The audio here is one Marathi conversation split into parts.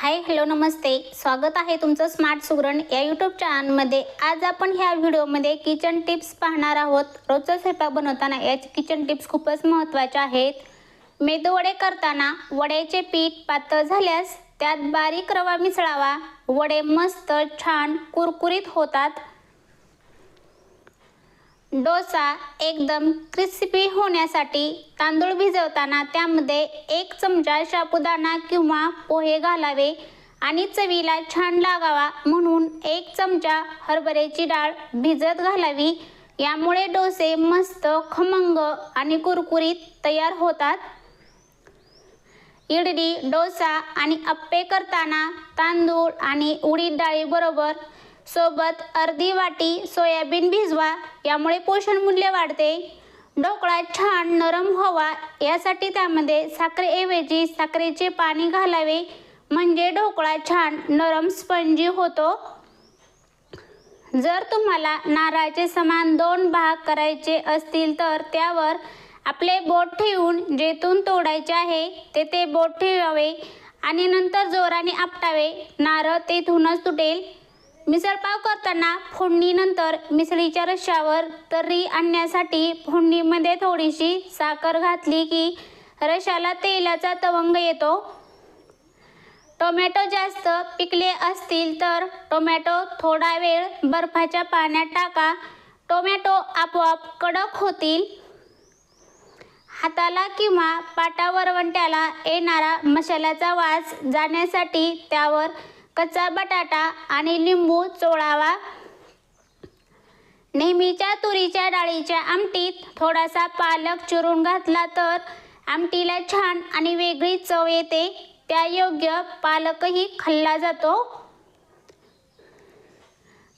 हाय हॅलो नमस्ते. स्वागत आहे तुमचं स्मार्ट सुगरण या यूट्यूब चॅनलमध्ये आज आपण ह्या व्हिडिओमध्ये किचन टिप्स पाहणार आहोत. रोजचा स्वयंपाक बनवताना याचे किचन टिप्स खूपच महत्त्वाच्या आहेत. मेदूवडे करताना वड्याचे पीठ पातळ झाल्यास त्यात बारीक रवा मिसळावा. वडे मस्त छान कुरकुरीत होतात. डोसा एकदम क्रिस्पी होण्यासाठी तांदूळ भिजवताना त्यामध्ये एक चमचा शाबुदाणा किंवा पोहे घालावे आणि चवीला छान लागावा म्हणून एक चमचा हरभऱ्याची डाळ भिजत घालावी. यामुळे डोसे मस्त खमंग आणि कुरकुरीत तयार होतात. इडली डोसा आणि अप्पे करताना तांदूळ आणि उडीद डाळीबरोबर सोबत अर्धी वाटी सोयाबीन भिजवा यामुळे पोषण मूल्य वाढते. ढोकळा छान नरम व्हावा यासाठी त्यामध्ये साखरेऐवजी साखरेचे पाणी घालावे. म्हणजे ढोकळा छान नरम स्पंजी होतो. जर तुम्हाला नारळाचे समान दोन भाग करायचे असतील तर त्यावर आपले बोट ठेवून जेथून तोडायचे आहे तेथे बोट ठेवावे आणि नंतर जोराने आपटावे. नारळ तेथूनच तुटेल. मिसळपाव करताना फोडणीनंतर मिसळीच्या रश्श्यावर तर्री आणण्यासाठी फोडणीमध्ये थोडीशी साखर घातली की रशाला तेलाचा तवंग येतो. टोमॅटो जास्त पिकले असतील तर टोमॅटो थोडा वेळ बर्फाच्या पाण्यात टाका. टोमॅटो आपोआप कडक होतील. हाताला किंवा पाटावरवंट्याला येणारा मसाल्याचा वास जाण्यासाठी त्यावर कच्चा बटाटा आणि लिंबू चोळावा. नेहमीच्या तुरीच्या डाळीच्या आमटीत थोडासा पालक चिरून घातला तर आमटीला छान आणि वेगळी चव येते. त्या योग्य पालकही खाल्ला जातो.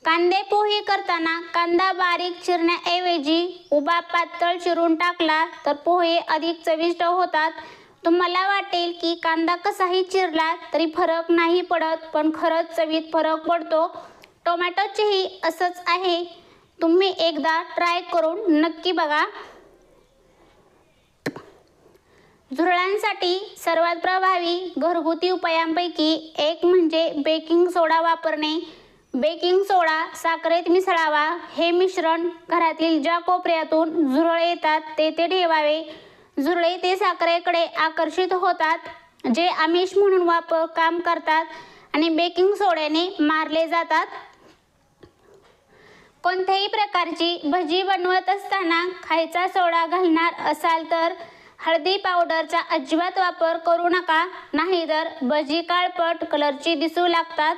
कांदे पोहे करताना कांदा बारीक चिरण्याऐवजी उभा पातळ चिरून टाकला तर पोहे अधिक चविष्ट होतात. तुम्हाला वाटेल की कांदा कसाही चिरला तरी फरक नाही पडत पण खरंच चवीत फरक पडतो. टोमॅटोचेही असंच आहे. तुम्ही एकदा ट्राय करून नक्की बघा. झुरळांसाठी सर्वात प्रभावी घरगुती उपायांपैकी एक म्हणजे बेकिंग सोडा वापरणे. बेकिंग सोडा साखरेत मिसळावा हे मिश्रण घरातील ज्या कोपऱ्यातून झुरळ येतात तेथे ठेवावे. झुरळे ते साखरेकडे आकर्षित होतात जे आमिष म्हणून वापर काम करतात आणि बेकिंग सोड्याने मारले जातात. कोणत्याही प्रकारची भजी बनवत असताना खायचा सोडा घालणार असाल तर हळदी पावडरचा अजिबात वापर करू नका नाहीतर भजी काळपट कलरची दिसू लागतात.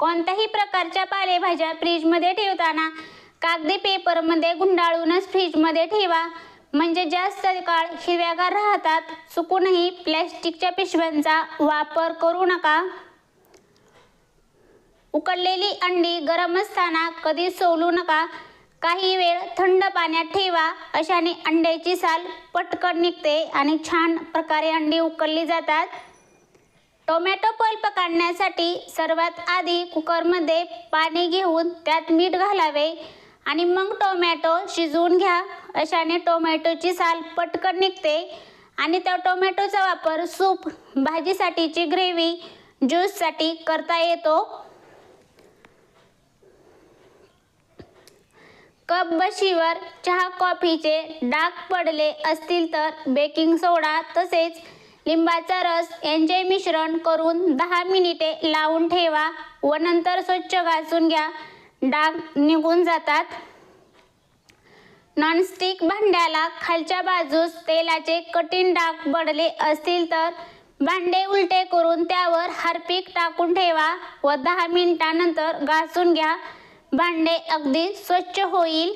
कोणत्याही प्रकारच्या पालेभाज्या फ्रीजमध्ये ठेवताना कागदी पेपरमध्ये गुंडाळूनच फ्रीजमध्ये ठेवा. म्हणजे जास्त काळ हिरव्यागार राहतात चुकूनही प्लॅस्टिकच्या पिशव्यांचा वापर करू नका. उकडलेली अंडी गरम असताना कधी सोलू नका. काही वेळ थंड पाण्यात ठेवा अशाने अंड्याची साल पटकन निघते आणि छान प्रकारे अंडी उकळली जातात. टोमॅटो पल्प काढण्यासाठी सर्वात आधी कुकरमध्ये पाणी घेऊन त्यात मीठ घालावे. आणि मग टोमॅटो शिजवून घ्या. अशाने टोमॅटोची साल पटकन निघते. आणि त्या टोमॅटोचा वापर सूप भाजीसाठीची ग्रेव्ही ज्यूससाठी करता येतो. कप बशीवर चहा कॉफीचे डाग पडले असतील तर बेकिंग सोडा तसेच लिंबाचा रस यांचे मिश्रण करून दहा मिनिटे लावून ठेवा व नंतर स्वच्छ घासून घ्या. डाग निघून जातात. नॉनस्टिक भांड्याला खालच्या बाजूस तेलाचे कठीण डाग पडले असतील तर भांडे उलटे करून त्यावर हारपीक टाकून ठेवा व दहा मिनिटानंतर घासून घ्या. भांडे अगदी स्वच्छ होईल.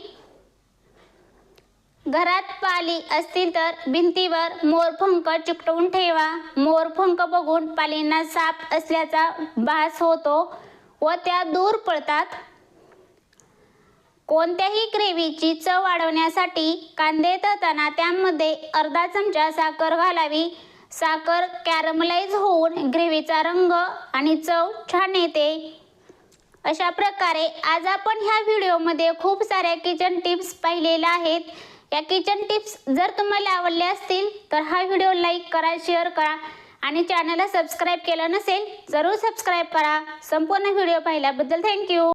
घरात पाली असतील तर भिंतीवर मोरफंक चिकटवून ठेवा. मोरफंक बघून पालींना साप असल्याचा भास होतो व त्या दूर पळतात. कोणत्याही ग्रेव्हीची चव वाढवण्यासाठी कांदे तळताना त्यामध्ये अर्धा चमचा साखर घालावी. साखर कॅरमलाइज होऊन ग्रेव्हीचा रंग आणि चव छान येते. अशा प्रकारे आज आपण ह्या व्हिडिओमध्ये खूप साऱ्या किचन टिप्स पाहिलेल्या आहेत. या किचन टिप्स जर तुम्हाला आवडल्या असतील तर हा व्हिडिओ लाईक करा शेअर करा आणि चॅनलला सबस्क्राईब केलं नसेल जरूर सबस्क्राईब करा. संपूर्ण व्हिडिओ पाहिल्याबद्दल थँक्यू